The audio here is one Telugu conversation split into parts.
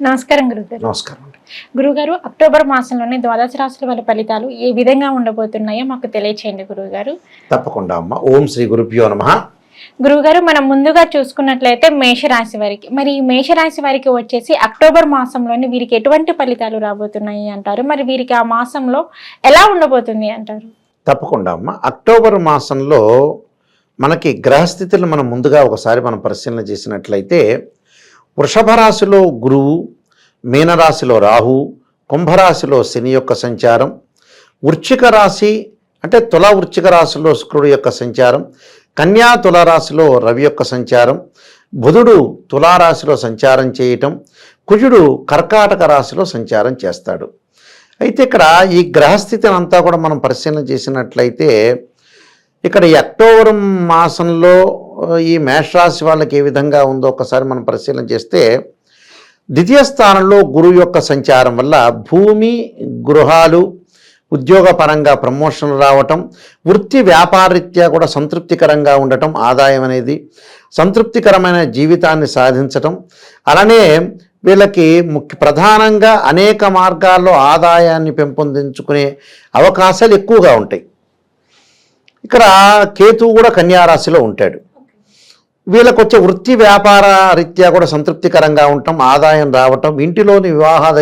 నమస్కారం గురుగారు నమస్కారం. గురుగారు అక్టోబర్ మాసంలోని ద్వాదశ రాశుల వాళ్ళ ఫలితాలు ఏ విధంగా ఉండబోతున్నాయో మాకు తెలియచేయండి గురువుగారు తప్పకుండా అమ్మ. ఓం శ్రీ గురుభ్యో నమ. గురువుగారు మనం ముందుగా చూసుకున్నట్లయితే మేషరాశి వారికి మరి ఈ మేషరాశి వారికి వచ్చేసి అక్టోబర్ మాసంలోని వీరికి ఎటువంటి ఫలితాలు రాబోతున్నాయి అంటారు? మరి వీరికి ఆ మాసంలో ఎలా ఉండబోతుంది అంటారు? తప్పకుండా అమ్మ. అక్టోబర్ మాసంలో మనకి గ్రహస్థితులు మనం ముందుగా ఒకసారి మనం పరిశీలన చేసినట్లయితే వృషభ రాశిలో గురువు మీనరాశిలో రాహు కుంభరాశిలో శని యొక్క సంచారం వృచ్చిక రాశి అంటే తుల వృచ్చిక రాశిలో శుక్రుడు యొక్క సంచారం కన్యా తులారాశిలో రవి యొక్క సంచారం బుధుడు తులారాశిలో సంచారం చేయటం కుజుడు కర్కాటక రాశిలో సంచారం చేస్తాడు. అయితే ఇక్కడ ఈ గ్రహస్థితిని అంతా కూడా మనం పరిశీలన చేసినట్లయితే ఇక్కడ ఈ అక్టోబర్ మాసంలో ఈ మేషరాశి వాళ్ళకి ఏ విధంగా ఉందో ఒకసారి మనం పరిశీలన చేస్తే ద్వితీయ స్థానంలో గురువు యొక్క సంచారం వల్ల భూమి గృహాలు ఉద్యోగపరంగా ప్రమోషన్లు రావటం వృత్తి వ్యాపారరీత్యా కూడా సంతృప్తికరంగా ఉండటం ఆదాయం అనేది సంతృప్తికరమైన జీవితాన్ని సాధించటం. అలానే వీళ్ళకి ముఖ్య ప్రధానంగా అనేక మార్గాల్లో ఆదాయాన్ని పెంపొందించుకునే అవకాశాలు ఎక్కువగా ఉంటాయి. ఇక్కడ కేతువు కూడా కన్యారాశిలో ఉంటాడు. వీళ్ళకు వచ్చే వృత్తి వ్యాపార రీత్యా కూడా సంతృప్తికరంగా ఉండటం ఆదాయం రావటం ఇంటిలోని వివాహాద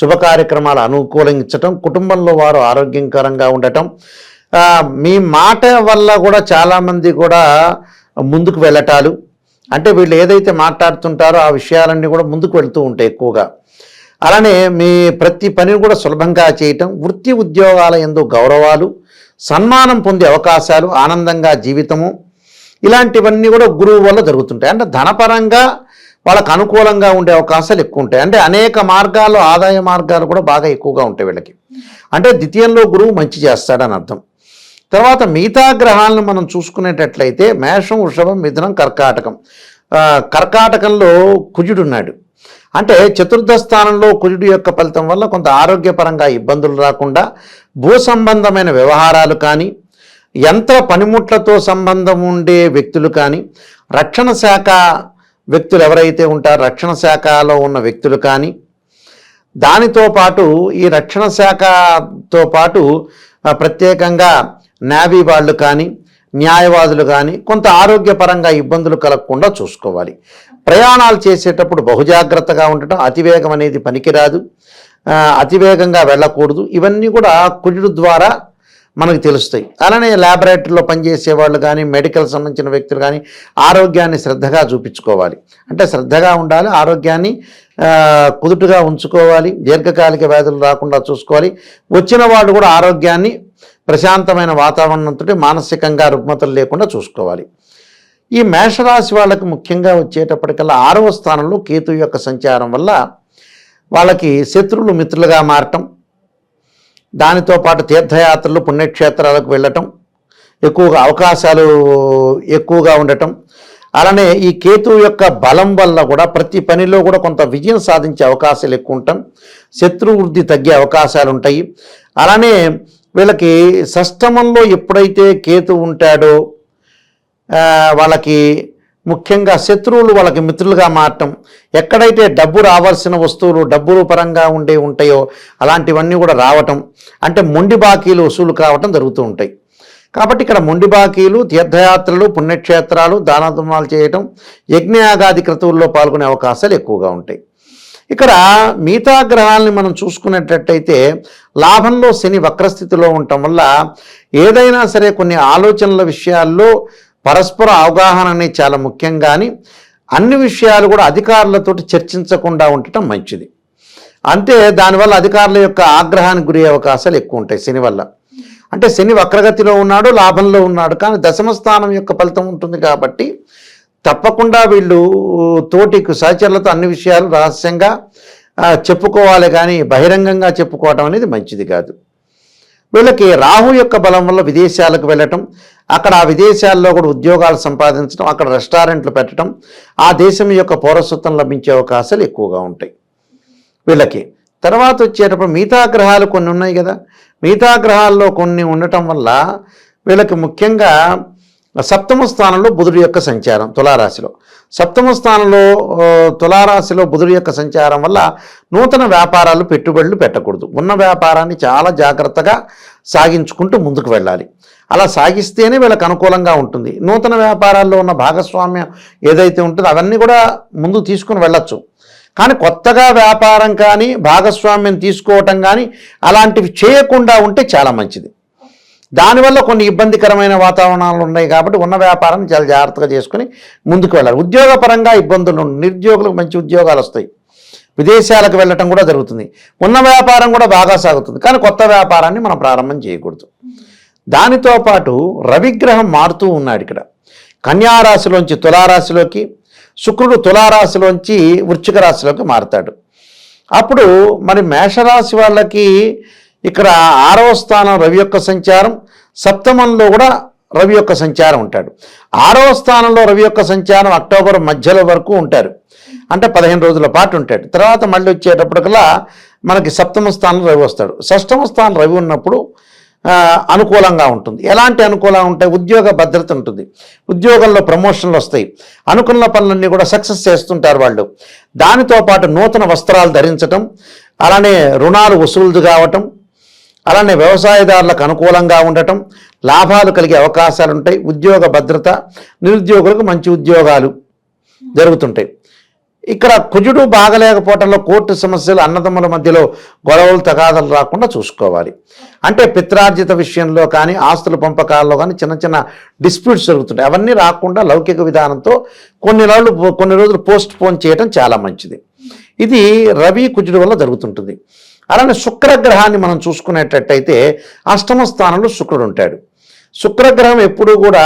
శుభకార్యక్రమాలు అనుకూలించటం కుటుంబంలో వారు ఆరోగ్యకరంగా ఉండటం. మీ మాట వల్ల కూడా చాలామంది కూడా ముందుకు వెళ్ళటాలు. అంటే వీళ్ళు ఏదైతే మాట్లాడుతుంటారో ఆ విషయాలన్నీ కూడా ముందుకు వెళ్తూ ఉంటాయి ఎక్కువగా. అలానే మీ ప్రతి పనిని కూడా సులభంగా చేయటం వృత్తి ఉద్యోగాల ఎందు గౌరవాలు సన్మానం పొందే అవకాశాలు ఆనందంగా జీవితము ఇలాంటివన్నీ కూడా గురువు వల్ల జరుగుతుంటాయి. అంటే ధనపరంగా వాళ్ళకు అనుకూలంగా ఉండే అవకాశాలు ఎక్కువ ఉంటాయి అంటే అనేక మార్గాలు ఆదాయ మార్గాలు కూడా బాగా ఎక్కువగా ఉంటాయి వీళ్ళకి. అంటే ద్వితీయంలో గురువు మంచి చేస్తాడని అర్థం. తర్వాత మిగతా గ్రహాలను మనం చూసుకునేటట్లయితే మేషం వృషభం మిథునం కర్కాటకం. కర్కాటకంలో కర్కాటకంలో కుజుడున్నాడు అంటే చతుర్థ స్థానంలో కుజుడు యొక్క ఫలితం వల్ల కొంత ఆరోగ్యపరంగా ఇబ్బందులు రాకుండా భూ సంబంధమైన వ్యవహారాలు కానీ యంత్ర పనిముట్లతో సంబంధం ఉండే వ్యక్తులు కానీ రక్షణ శాఖ వ్యక్తులు ఎవరైతే ఉంటారో రక్షణ శాఖలో ఉన్న వ్యక్తులు కానీ దానితో పాటు ఈ రక్షణ శాఖతో పాటు ప్రత్యేకంగా నేవీ వాళ్ళు కానీ న్యాయవాదులు కానీ కొంత ఆరోగ్యపరంగా ఇబ్బందులు కలగకుండా చూసుకోవాలి. ప్రయాణాలు చేసేటప్పుడు బహుజాగ్రత్తగా ఉండటం అతివేగం అనేది పనికిరాదు. అతివేగంగా వెళ్ళకూడదు. ఇవన్నీ కూడా కుజుడు ద్వారా మనకు తెలుస్తాయి. అలానే ల్యాబొరేటరీలో పనిచేసే వాళ్ళు కానీ మెడికల్ సంబంధించిన వ్యక్తులు కానీ ఆరోగ్యాన్ని శ్రద్ధగా చూపించుకోవాలి. అంటే శ్రద్ధగా ఉండాలి ఆరోగ్యాన్ని కుదుటుగా ఉంచుకోవాలి దీర్ఘకాలిక వ్యాధులు రాకుండా చూసుకోవాలి. వచ్చిన వాళ్ళు కూడా ఆరోగ్యాన్ని ప్రశాంతమైన వాతావరణంతో మానసికంగా రుగ్మతలు లేకుండా చూసుకోవాలి. ఈ మేషరాశి వాళ్ళకి ముఖ్యంగా వచ్చేటప్పటికల్లా ఆరవ స్థానంలో కేతు యొక్క సంచారం వల్ల వాళ్ళకి శత్రువులు మిత్రులుగా మారటం దానితో పాటు తీర్థయాత్రలు పుణ్యక్షేత్రాలకు వెళ్ళటం ఎక్కువగా అవకాశాలు ఎక్కువగా ఉండటం. అలానే ఈ కేతు యొక్క బలం వల్ల కూడా ప్రతి పనిలో కూడా కొంత విజయం సాధించే అవకాశాలు ఎక్కువ ఉంటాం. శత్రువృద్ధి తగ్గే అవకాశాలు ఉంటాయి. అలానే వీళ్ళకి షష్టమంలో ఎప్పుడైతే కేతు ఉంటాడో వాళ్ళకి ముఖ్యంగా శత్రువులు వాళ్ళకి మిత్రులుగా మారటం. ఎక్కడైతే డబ్బు రావాల్సిన వస్తువులు డబ్బులు పరంగా ఉండే ఉంటాయో అలాంటివన్నీ కూడా రావటం. అంటే మొండి బాకీలు వసూలు కావటం జరుగుతూ ఉంటాయి. కాబట్టి ఇక్కడ మొండి బాకీలు తీర్థయాత్రలు పుణ్యక్షేత్రాలు దానధర్మాలు చేయటం యజ్ఞయాగాది క్రతువుల్లో పాల్గొనే అవకాశాలు ఎక్కువగా ఉంటాయి. ఇక్కడ మిగతా గ్రహాలని మనం చూసుకునేటట్టయితే లాభంలో శని వక్రస్థితిలో ఉండటం వల్ల ఏదైనా సరే కొన్ని ఆలోచనల విషయాల్లో పరస్పర అవగాహన అనేది చాలా ముఖ్యం కానీ అన్ని విషయాలు కూడా అధికారులతోటి చర్చించకుండా ఉండటం మంచిది. అంతే దానివల్ల అధికారుల యొక్క ఆగ్రహానికి గురి అవకాశాలు ఎక్కువ ఉంటాయి శని వల్ల. అంటే శని వక్రగతిలో ఉన్నాడు లాభంలో ఉన్నాడు. కానీ దశమ స్థానం యొక్క ఫలితం ఉంటుంది కాబట్టి తప్పకుండా వీళ్ళు తోటి సహచరులతో అన్ని విషయాలు రహస్యంగా చెప్పుకోవాలి కానీ బహిరంగంగా చెప్పుకోవటం అనేది మంచిది కాదు. వీళ్ళకి రాహు యొక్క బలం వల్ల విదేశాలకు వెళ్ళటం అక్కడ ఆ విదేశాల్లో కూడా ఉద్యోగాలు సంపాదించడం అక్కడ రెస్టారెంట్లు పెట్టడం ఆ దేశం యొక్క పౌరసత్వం లభించే అవకాశాలు ఎక్కువగా ఉంటాయి. వీళ్ళకి తర్వాత వచ్చేటప్పుడు మిగతా గ్రహాలు కొన్ని ఉన్నాయి కదా. మిగతా గ్రహాల్లో కొన్ని ఉండటం వల్ల వీళ్ళకి ముఖ్యంగా సప్తమ స్థానంలో బుధుడి యొక్క సంచారం తులారాశిలో. సప్తమ స్థానంలో తులారాశిలో బుధుడి యొక్క సంచారం వల్ల నూతన వ్యాపారాలు పెట్టుబడులు పెట్టకూడదు. ఉన్న వ్యాపారాన్ని చాలా జాగ్రత్తగా సాగించుకుంటూ ముందుకు వెళ్ళాలి. అలా సాగిస్తేనే వీళ్ళకి అనుకూలంగా ఉంటుంది. నూతన వ్యాపారాల్లో ఉన్న భాగస్వామ్యం ఏదైతే ఉంటుందో అవన్నీ కూడా ముందు తీసుకుని వెళ్ళచ్చు. కానీ కొత్తగా వ్యాపారం కానీ భాగస్వామ్యం తీసుకోవటం కానీ అలాంటివి చేయకుండా ఉంటే చాలా మంచిది. దానివల్ల కొన్ని ఇబ్బందికరమైన వాతావరణాలు ఉన్నాయి కాబట్టి ఉన్న వ్యాపారాన్ని చాలా జాగ్రత్తగా చేసుకుని ముందుకు వెళ్ళాలి. ఉద్యోగపరంగా ఇబ్బందులు నిరుద్యోగులకు మంచి ఉద్యోగాలు వస్తాయి. విదేశాలకు వెళ్ళటం కూడా జరుగుతుంది. ఉన్న వ్యాపారం కూడా బాగా సాగుతుంది. కానీ కొత్త వ్యాపారాన్ని మనం ప్రారంభం చేయకూడదు. దానితో పాటు రవిగ్రహం మారుతూ ఉన్నాడు ఇక్కడ. కన్యారాశిలోంచి తులారాశిలోకి శుక్రుడు తులారాశిలోంచి వృశ్చిక రాశిలోకి మారుతాడు. అప్పుడు మరి మేషరాశి వాళ్ళకి ఇక్కడ ఆరవ స్థానం రవి యొక్క సంచారం సప్తమంలో కూడా రవి యొక్క సంచారం ఉంటాడు. ఆరవ స్థానంలో రవి యొక్క సంచారం అక్టోబర్ మధ్యలో వరకు ఉంటారు. అంటే పదిహేను రోజుల పాటు ఉంటాడు. తర్వాత మళ్ళీ వచ్చేటప్పటికల్లా మనకి సప్తమ స్థానంలో రవి వస్తాడు. షష్టమ స్థానం రవి ఉన్నప్పుడు అనుకూలంగా ఉంటుంది. ఎలాంటి అనుకూలంగా ఉంటాయి ఉద్యోగ భద్రత ఉంటుంది. ఉద్యోగంలో ప్రమోషన్లు వస్తాయి. అనుకున్న పనులన్నీ కూడా సక్సెస్ చేస్తుంటారు వాళ్ళు. దానితో పాటు నూతన వస్త్రాలు ధరించటం అలానే రుణాలు వసూలు కావటం అలానే వ్యవసాయదారులకు అనుకూలంగా ఉండటం లాభాలు కలిగే అవకాశాలు ఉంటాయి ఉద్యోగ భద్రత నిరుద్యోగులకు మంచి ఉద్యోగాలు జరుగుతుంటాయి. ఇక్కడ కుజుడు బాగలేకపోవటంలో కోర్టు సమస్యలు అన్నదమ్ముల మధ్యలో గొడవలు తగాదలు రాకుండా చూసుకోవాలి. అంటే పిత్రార్జిత విషయంలో కానీ ఆస్తుల పంపకాల్లో కానీ చిన్న చిన్న డిస్ప్యూట్స్ జరుగుతుంటాయి. అవన్నీ రాకుండా లౌకిక విధానంతో కొన్ని రోజులు కొన్ని రోజులు పోస్ట్ పోన్ చేయడం చాలా మంచిది. ఇది రవి కుజుడు వల్ల జరుగుతుంటుంది. అలానే శుక్రగ్రహాన్ని మనం చూసుకునేటట్టయితే అష్టమ స్థానంలో శుక్రుడు ఉంటాడు. శుక్రగ్రహం ఎప్పుడూ కూడా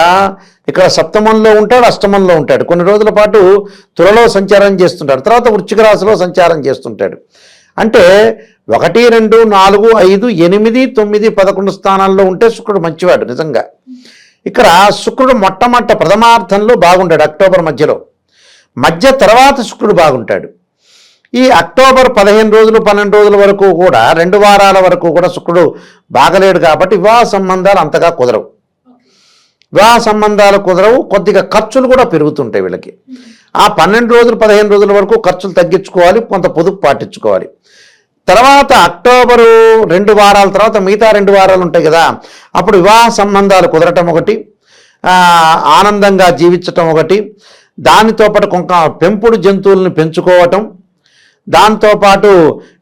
ఇక్కడ సప్తమంలో ఉంటాడు అష్టమంలో ఉంటాడు. కొన్ని రోజుల పాటు తులలో సంచారం చేస్తుంటాడు. తర్వాత వృచ్చిక రాశిలో సంచారం చేస్తుంటాడు. అంటే ఒకటి రెండు నాలుగు ఐదు ఎనిమిది తొమ్మిది పదకొండు స్థానాల్లో ఉంటే శుక్రుడు మంచివాడు నిజంగా. ఇక్కడ శుక్రుడు మొట్టమొదట ప్రథమార్థంలో బాగుంటాడు అక్టోబర్ మధ్యలో. మధ్య తర్వాత శుక్రుడు బాగుంటాడు. ఈ అక్టోబర్ పదిహేను రోజులు పన్నెండు రోజుల వరకు కూడా రెండు వారాల వరకు కూడా శుక్రుడు బాగలేడు కాబట్టి వివాహ సంబంధాలు అంతగా కుదరవు. వివాహ సంబంధాలు కుదరవు కొద్దిగా ఖర్చులు కూడా పెరుగుతుంటాయి వీళ్ళకి. ఆ పన్నెండు రోజులు పదిహేను రోజుల వరకు ఖర్చులు తగ్గించుకోవాలి కొంత పొదుపు పాటించుకోవాలి. తర్వాత అక్టోబరు రెండు వారాల తర్వాత మిగతా రెండు వారాలు ఉంటాయి కదా అప్పుడు వివాహ సంబంధాలు కుదరటం ఒకటి ఆనందంగా జీవించటం ఒకటి దానితో పాటు కొంక పెంపుడు జంతువులను పెంచుకోవటం దాంతోపాటు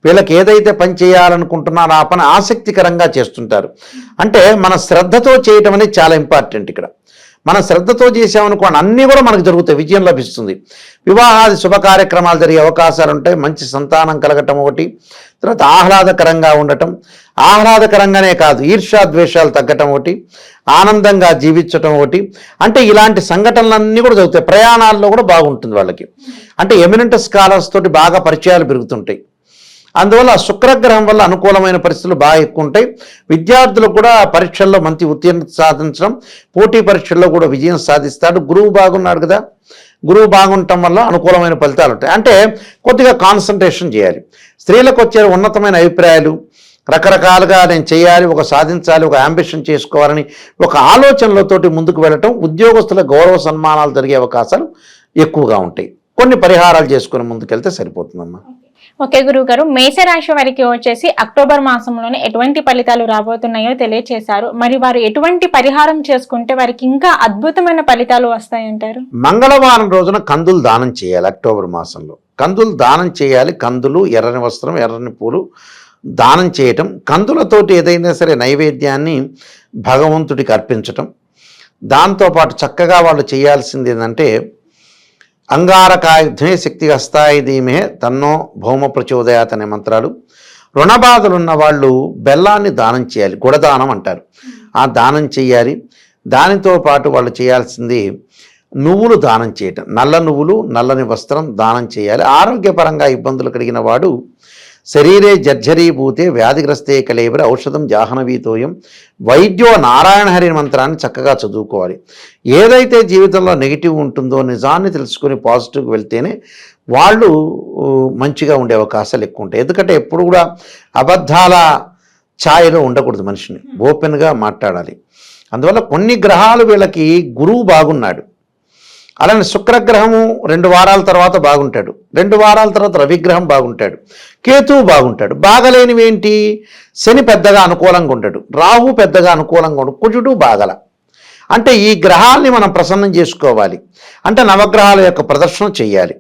వీళ్ళకి ఏదైతే పని చేయాలనుకుంటున్నారో ఆ పని ఆసక్తికరంగా చేస్తుంటారు. అంటే మన శ్రద్ధతో చేయటం అనేది చాలా ఇంపార్టెంట్ ఇక్కడ. మన శ్రద్ధతో చేసామనుకోండి అన్నీ కూడా మనకు జరుగుతాయి విజయం లభిస్తుంది. వివాహాది శుభ కార్యక్రమాలు జరిగే అవకాశాలు ఉంటాయి మంచి సంతానం కలగటం ఒకటి తర్వాత ఆహ్లాదకరంగా ఉండటం. ఆహ్లాదకరంగానే కాదు ఈర్ష్యా ద్వేషాలు తగ్గటం ఒకటి ఆనందంగా జీవించటం ఒకటి. అంటే ఇలాంటి సంఘటనలన్నీ కూడా జరుగుతాయి ప్రయాణాల్లో కూడా బాగుంటుంది వాళ్ళకి. అంటే ఎమినెంట్ స్కాలర్స్ తోటి బాగా పరిచయాలు పెరుగుతుంటాయి. అందువల్ల శుక్రగ్రహం వల్ల అనుకూలమైన పరిస్థితులు బాగా ఎక్కువ ఉంటాయి. విద్యార్థులు కూడా పరీక్షల్లో మంచి ఉత్తీర్ణత సాధించడం పోటీ పరీక్షల్లో కూడా విజయం సాధిస్తాడు. గురువు బాగున్నాడు కదా. గురువు బాగుండటం వల్ల అనుకూలమైన ఫలితాలు ఉంటాయి. అంటే కొద్దిగా కాన్సన్ట్రేషన్ చేయాలి. స్త్రీలకు వచ్చే ఉన్నతమైన అభిప్రాయాలు రకరకాలుగా నేను చేయాలి ఒక సాధించాలి ఒక అంబిషన్ చేసుకోవాలని ఒక ఆలోచనలతోటి ముందుకు వెళ్ళటం ఉద్యోగస్తుల గౌరవ సన్మానాలు జరిగే అవకాశాలు ఎక్కువగా ఉంటాయి. కొన్ని పరిహారాలు చేసుకుని ముందుకెళ్తే సరిపోతుందమ్మా. ఓకే గురువు గారు మేషరాశి వారికి వచ్చేసి అక్టోబర్ మాసంలోనే ఎటువంటి ఫలితాలు రాబోతున్నాయో తెలియచేశారు. మరి వారు ఎటువంటి పరిహారం చేసుకుంటే వారికి ఇంకా అద్భుతమైన ఫలితాలు వస్తాయంటారు? మంగళవారం రోజున కందులు దానం చేయాలి అక్టోబర్ మాసంలో. కందులు దానం చేయాలి. కందులు ఎర్రని వస్త్రం ఎర్రని పూలు దానం చేయటం కందులతోటి ఏదైనా సరే నైవేద్యాన్ని భగవంతుడికి అర్పించటం. దాంతోపాటు చక్కగా వాళ్ళు చేయాల్సింది ఏంటంటే అంగారకాయుధమే శక్తి హస్తాయి ధీమే తన్నో భౌమ ప్రచోదయాత్ అనే మంత్రాలు. రుణబాధలున్న వాళ్ళు బెల్లాన్ని దానం చేయాలి గుడదానం అంటారు. ఆ దానం చేయాలి. దానితో పాటు వాళ్ళు చేయాల్సింది నువ్వులు దానం చేయటం. నల్ల నువ్వులు నల్లని వస్త్రం దానం చేయాలి. ఆరోగ్యపరంగా ఇబ్బందులు కలిగిన వాడు శరీరే జర్జరీభూతే వ్యాధిగ్రస్తే కలేబర ఔషధం జాహ్నవీతోయం. వైద్యో నారాయణ హరి మంత్రాన్ని చక్కగా చదువుకోవాలి. ఏదైతే జీవితంలో నెగిటివ్ ఉంటుందో నిజాన్ని తెలుసుకుని పాజిటివ్కి వెళ్తేనే వాళ్ళు మంచిగా ఉండే అవకాశాలు ఎక్కువ ఉంటాయి. ఎందుకంటే ఎప్పుడు కూడా అబద్ధాల ఛాయలో ఉండకూడదు మనిషిని. ఓపెన్గా మాట్లాడాలి. అందువల్ల కొన్ని గ్రహాలు వీళ్ళకి గురువు బాగున్నాడు. అలానే శుక్రగ్రహము రెండు వారాల తర్వాత బాగుంటాడు. రెండు వారాల తర్వాత రవిగ్రహం బాగుంటాడు. కేతువు బాగుంటాడు. బాగలేనివి ఏంటి? శని పెద్దగా అనుకూలంగా ఉంటాడు రాహు పెద్దగా అనుకూలంగా ఉండడు. కుజుడు బాగల. అంటే ఈ గ్రహాల్ని మనం ప్రసన్నం చేసుకోవాలి. అంటే నవగ్రహాల యొక్క ప్రదర్శన చేయాలి.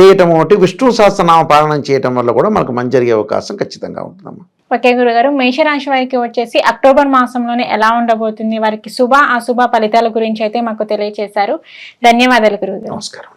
చేయటం ఒకటి. విష్ణు సహస్రనామ పాలనం చేయటం వల్ల కూడా మనకు మంచి జరిగే అవకాశం ఖచ్చితంగా ఉంటుందమ్మా. ఓకే గురుగారు. మేషరాశి వారికి వచ్చేసి అక్టోబర్ మాసంలోనే ఎలా ఉండబోతుంది? వారికి శుభ అశుభ ఫలితాల గురించి అయితే మాకు తెలియజేశారు ధన్యవాదాలు గురుగారు. నమస్కారం